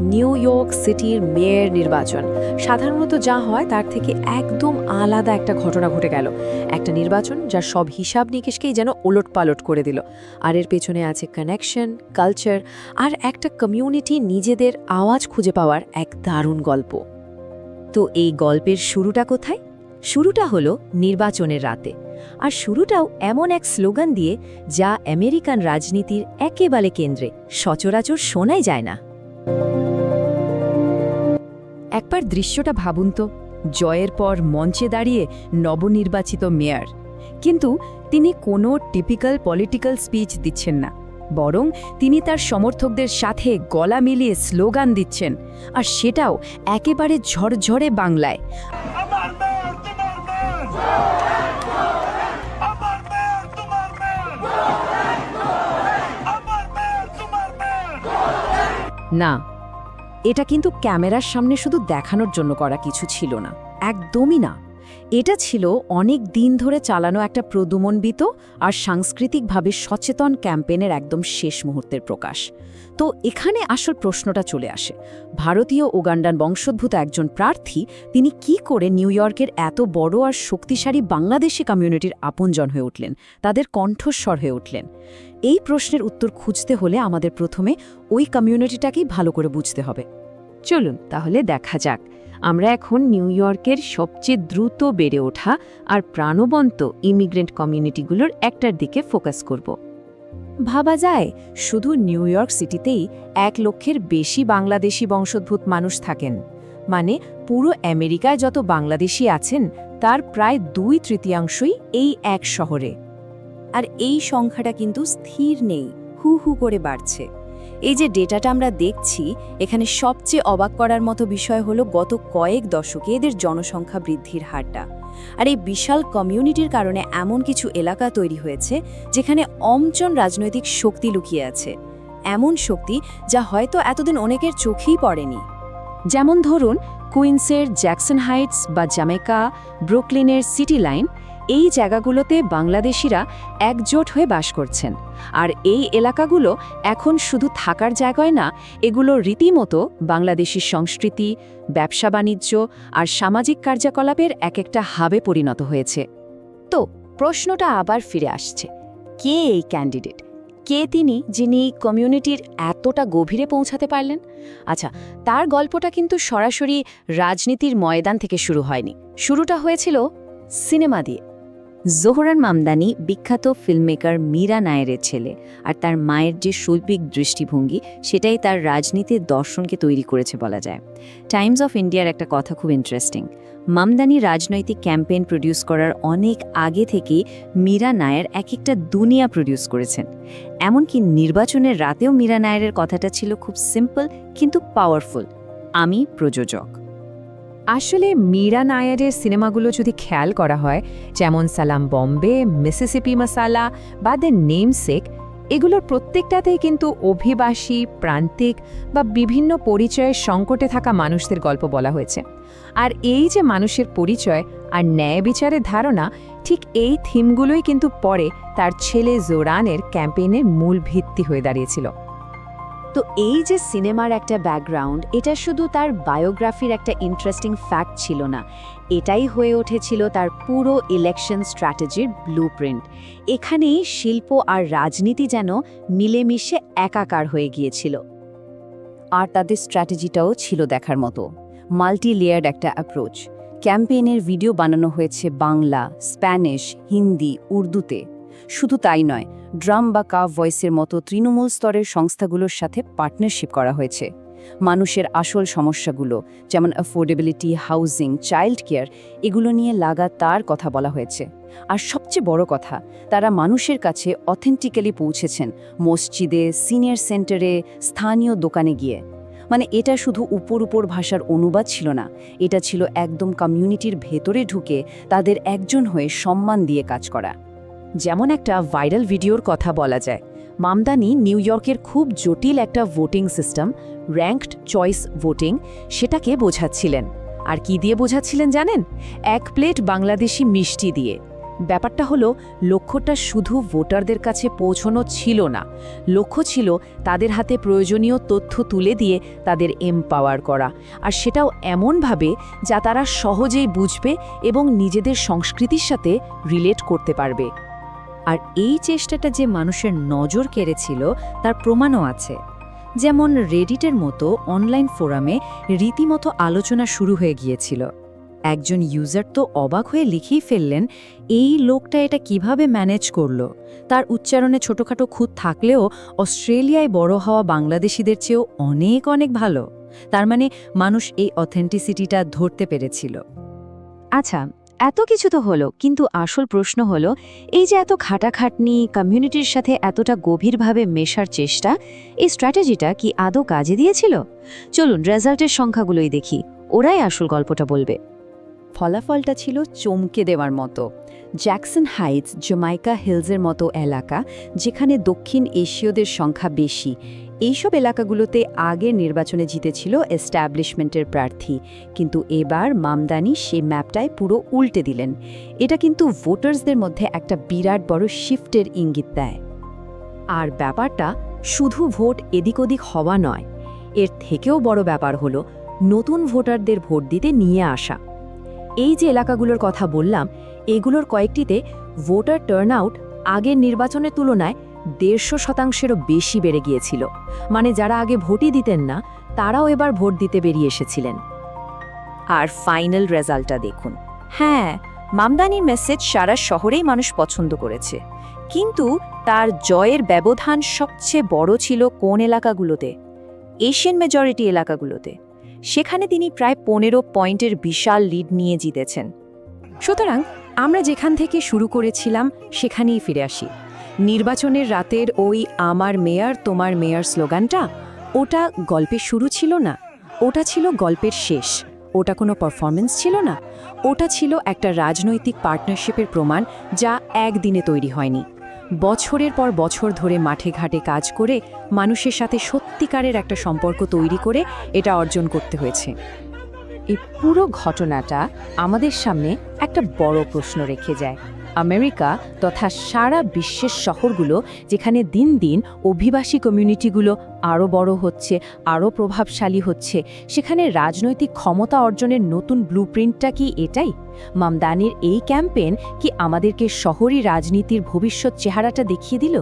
New York সিটির mayor নির্বাচন। সাধারণত যা হয়, তার থেকে একদম আলাদা একটা ঘটনা ঘটে গেল। একটা নির্বাচন যার সব হিসাব নিকেশকেই যেন ওলট পালট করে দিল। আর এর পেছনে আছে কানেকশন কালচার আর একটা কমিউনিটি নিজেদের আওয়াজ খুঁজে পাওয়ার এক দারুণ গল্প। তো এই গল্পের শুরুটা কোথায়? শুরুটা হলো নির্বাচনের রাতে। আর শুরুটাও এমন এক স্লোগান দিয়ে যা আমেরিকান রাজনীতির একেবারে কেন্দ্রে। সচরাচর শোনাই যায় না। একবার দৃশ্যটা ভাবুন তো। জয়ের পর মঞ্চে দাঁড়িয়ে নবনির্বাচিত মেয়র। কিন্তু তিনি কোনো টিপিক্যাল পলিটিক্যাল স্পিচ দিচ্ছেন না। বরং তিনি তার সমর্থকদের সাথে গলা মিলিয়ে স্লোগান দিচ্ছেন। আর সেটাও একেবারে ঝরঝরে বাংলায়। না এটা কিন্তু ক্যামেরার সামনে শুধু দেখানোর জন্য করা কিছু ছিল না। একদমই না। এটা ছিল অনেক দিন ধরে চালানো একটা প্রদুমনবিত আর সাংস্কৃতিকভাবে সচেতন ক্যাম্পেনের একদম শেষ মুহূর্তের প্রকাশ। তো এখানে আসল প্রশ্নটা চলে আসে। ভারতীয় উগান্ডান বংশোদ্ভূত একজন প্রার্থী, তিনি কি করে নিউ ইয়র্কের এত বড় আর শক্তিশালী বাংলাদেশি কমিউনিটির আপনজন হয়ে উঠলেন, তাদের কণ্ঠস্বর হয়ে উঠলেন? এই প্রশ্নের উত্তর খুঁজতে হলে আমাদের প্রথমে ওই কমিউনিটিটাকেই ভালো করে বুঝতে হবে। চলুন তাহলে দেখা যাক আমরা এখন নিউ ইয়র্কের সবচেয়ে দ্রুত বেড়ে ওঠা আর প্রাণবন্ত ইমিগ্রেন্ট কমিউনিটিগুলোর একটার দিকে ফোকাস করব। ভাবা যায়, শুধু নিউ ইয়র্ক সিটিতেই এক লক্ষের বেশি বাংলাদেশি বংশোদ্ভূত মানুষ থাকেন। মানে পুরো আমেরিকায় যত বাংলাদেশি আছেন, তার প্রায় দুই তৃতীয়াংশই এই এক শহরে। আর এই সংখ্যাটা কিন্তু স্থির নেই, হু হু করে বাড়ছে। এই যে ডেটাটা আমরা দেখছি, এখানে সবচেয়ে অবাক করার মতো বিষয় হলো গত কয়েক দশকে এদের জনসংখ্যা বৃদ্ধির হারটা। আর এই বিশাল কমিউনিটির কারণে এমন কিছু এলাকা তৈরি হয়েছে, যেখানে অমচন রাজনৈতিক শক্তি লুকিয়ে আছে। এমন শক্তি যা হয়তো এতদিন অনেকের চোখেই পড়েনি। যেমন ধরুন, কুইন্সের জ্যাকসন হাইটস বা জামেকা ব্রুকলিনের সিটি লাইন এই জায়গাগুলোতে বাংলাদেশিরা একজোট হয়ে বাস করছেন। আর এই এলাকাগুলো এখন শুধু থাকার জায়গায় না, এগুলো রীতিমতো বাংলাদেশি সংস্কৃতি, ব্যবসা বাণিজ্য আর সামাজিক কার্যকলাপের এক একটা হাবে পরিণত হয়েছে। তো, প্রশ্নটা আবার ফিরে আসছে, কে এই ক্যান্ডিডেট? কে তিনি যিনি কমিউনিটির এতটা গভীরে পৌঁছাতে পারলেন? আচ্ছা তার গল্পটা কিন্তু সরাসরি রাজনীতির ময়দান থেকে শুরু হয়নি। শুরুটা হয়েছিল সিনেমা দিয়ে। জোহরান মামদানি বিখ্যাত ফিল্মমেকার মীরা নায়েরের ছেলে আর তার মায়ের যে শৈল্পিক দৃষ্টিভঙ্গি, সেটাই তার রাজনীতির দর্শনকে তৈরি করেছে বলা যায়। টাইমস অফ ইন্ডিয়ার একটা কথা খুব ইন্টারেস্টিং মামদানি রাজনৈতিক ক্যাম্পেইন প্রডিউস করার অনেক আগে থেকেই মীরা নায়ের এক একটা দুনিয়া প্রডিউস করেছেন। এমনকি নির্বাচনের রাতেও মীরা নায়েরের কথাটা ছিল খুব সিম্পল কিন্তু পাওয়ারফুল আমি প্রযোজক। আসলে মীরা নায়ারের সিনেমাগুলো যদি খেয়াল করা হয়, যেমন সালাম বম্বে, মিসিসিপি মশালা বা দ্য নেমসেক, এগুলোর প্রত্যেকটাতেই কিন্তু অভিবাসী, প্রান্তিক বা বিভিন্ন পরিচয়ের সংকটে থাকা মানুষদের গল্প বলা হয়েছে। আর এই যে মানুষের পরিচয় আর ন্যায় বিচারের ধারণা, ঠিক এই থিমগুলোই কিন্তু পরে তার ছেলে জোরানের ক্যাম্পেইনের মূল ভিত্তি হয়ে দাঁড়িয়েছিল। তো এই যে সিনেমার একটা ব্যাকগ্রাউন্ড, এটা শুধু তার বায়োগ্রাফির একটা ইন্টারেস্টিং ফ্যাক্ট ছিল না। এটাই হয়ে উঠেছিল তার পুরো ইলেকশন স্ট্র্যাটেজির ব্লুপ্রিন্ট এখানেই শিল্প আর রাজনীতি যেন মিলেমিশে একাকার হয়ে গিয়েছিল। আর তাদের স্ট্র্যাটেজিটাও ছিল দেখার মতো। মাল্টি লেয়ার্ড একটা অ্যাপ্রোচ ক্যাম্পেইনের ভিডিও বানানো হয়েছে বাংলা স্প্যানিশ হিন্দি উর্দুতে। শুধু তাই নয়, ড্রাম বা কাভ ভয়েসের মতো তৃণমূল স্তরের সংস্থাগুলোর সাথে পার্টনারশিপ করা হয়েছে। মানুষের আসল সমস্যাগুলো, যেমন অ্যাফোর্ডেবিলিটি হাউজিং চাইল্ড কেয়ার এগুলো নিয়ে লাগাতার কথা বলা হয়েছে। আর সবচেয়ে বড় কথা, তারা মানুষের কাছে অথেন্টিক্যালি পৌঁছেছেন মসজিদে সিনিয়র সেন্টারে স্থানীয় দোকানে গিয়ে। মানে এটা শুধু উপর উপর ভাষার অনুবাদ ছিল না, এটা ছিল একদম কমিউনিটির ভেতরে ঢুকে তাদের একজন হয়ে সম্মান দিয়ে কাজ করা। যেমন একটা ভাইরাল ভিডিওর কথা বলা যায়। মামদানি নিউ ইয়র্কের খুব জটিল একটা voting system, ranked choice voting, সেটাকে বোঝাচ্ছিলেন। আর কি দিয়ে বোঝাচ্ছিলেন জানেন? এক প্লেট বাংলাদেশি মিষ্টি দিয়ে। ব্যাপারটা হলো, লক্ষ্যটা শুধু ভোটারদের কাছে পৌঁছনো ছিল না। লক্ষ্য ছিল তাদের হাতে প্রয়োজনীয় তথ্য তুলে দিয়ে তাদের এমপাওয়ার করা। আর সেটাও এমনভাবে যা তারা সহজেই বুঝবে এবং নিজেদের সংস্কৃতির সাথে রিলেট করতে পারবে। আর এই চেষ্টাটা যে মানুষের নজর কেড়েছিল, তার প্রমাণও আছে। যেমন রেডিটের মতো অনলাইন ফোরামে রীতিমতো আলোচনা শুরু হয়ে গিয়েছিল। একজন ইউজার তো অবাক হয়ে লিখেই ফেললেন, এই লোকটা এটা কীভাবে ম্যানেজ করল? তার উচ্চারণে ছোটখাটো খুঁত থাকলেও অস্ট্রেলিয়ায় বড় হওয়া বাংলাদেশিদের চেয়েও অনেক অনেক ভালো। তার মানে মানুষ এই অথেন্টিসিটিটা ধরতে পেরেছিল। আচ্ছা এত কিছু তো হলো, কিন্তু আসল প্রশ্ন হলো, এই যে এত খাটাখাটনি কমিউনিটির সাথে এতটা গভীরভাবে মেশার চেষ্টা, এই স্ট্র্যাটেজিটা কি আদৌ কাজে দিয়েছিল? চলুন রেজাল্টের সংখ্যাগুলোই দেখি, ওরাই আসল গল্পটা বলবে। ফলাফলটা ছিল চমকে দেওয়ার মতো। জ্যাকসন হাইটস জমাইকা হিলসের মতো এলাকা, যেখানে দক্ষিণ এশীয়দের সংখ্যা বেশি এইসব এলাকাগুলোতে আগের নির্বাচনে জিতেছিল এস্টাবলিশমেন্টের প্রার্থী। কিন্তু এবার মামদানি সেই ম্যাপটায় পুরো উল্টে দিলেন। এটা কিন্তু ভোটার্সদের মধ্যে একটা বিরাট বড় শিফটের ইঙ্গিত দেয়। আর ব্যাপারটা শুধু ভোট এদিক ওদিক হওয়া নয়, এর থেকেও বড় ব্যাপার হলো নতুন ভোটারদের ভোট দিতে নিয়ে আসা। এই যে এলাকাগুলোর কথা বললাম, এগুলোর কয়েকটিতে ভোটার টার্নআউট আগের নির্বাচনের তুলনায় দেড়শো শতাংশেরও বেশি বেড়ে গিয়েছিল। মানে যারা আগে ভোটই দিতেন না, তারাও এবার ভোট দিতে বেরিয়ে এসেছিলেন। আর ফাইনাল রেজাল্টটা দেখুন। হ্যাঁ মামদানির মেসেজ সারা শহরেই মানুষ পছন্দ করেছে। কিন্তু তার জয়ের ব্যবধান সবচেয়ে বড় ছিল কোন এলাকাগুলোতে? এশিয়ান মেজরিটি এলাকাগুলোতে। সেখানে তিনি প্রায় পনেরো পয়েন্টের বিশাল লিড নিয়ে জিতেছেন। সুতরাং আমরা যেখান থেকে শুরু করেছিলাম, সেখানেই ফিরে আসি। নির্বাচনের রাতের ওই আমার মেয়ার তোমার মেয়ার স্লোগানটা, ওটা গল্পের শুরু ছিল না। ওটা ছিল গল্পের শেষ। ওটা কোনো পারফরমেন্স ছিল না। ওটা ছিল একটা রাজনৈতিক পার্টনারশিপের প্রমাণ যা একদিনে তৈরি হয়নি। বছরের পর বছর ধরে মাঠে ঘাটে কাজ করে মানুষের সাথে সত্যিকারের একটা সম্পর্ক তৈরি করে এটা অর্জন করতে হয়েছে। এই পুরো ঘটনাটা আমাদের সামনে একটা বড় প্রশ্ন রেখে যায়। আমেরিকা তথা সারা বিশ্বের শহরগুলো যেখানে দিন দিন অভিবাসী কমিউনিটিগুলো আরও বড় হচ্ছে আরও প্রভাবশালী হচ্ছে, সেখানে রাজনৈতিক ক্ষমতা অর্জনের নতুন ব্লুপ্রিন্টটা কি এটাই? মামদানির এই ক্যাম্পেন কি আমাদেরকে শহরী রাজনীতির ভবিষ্যৎ চেহারাটা দেখিয়ে দিল?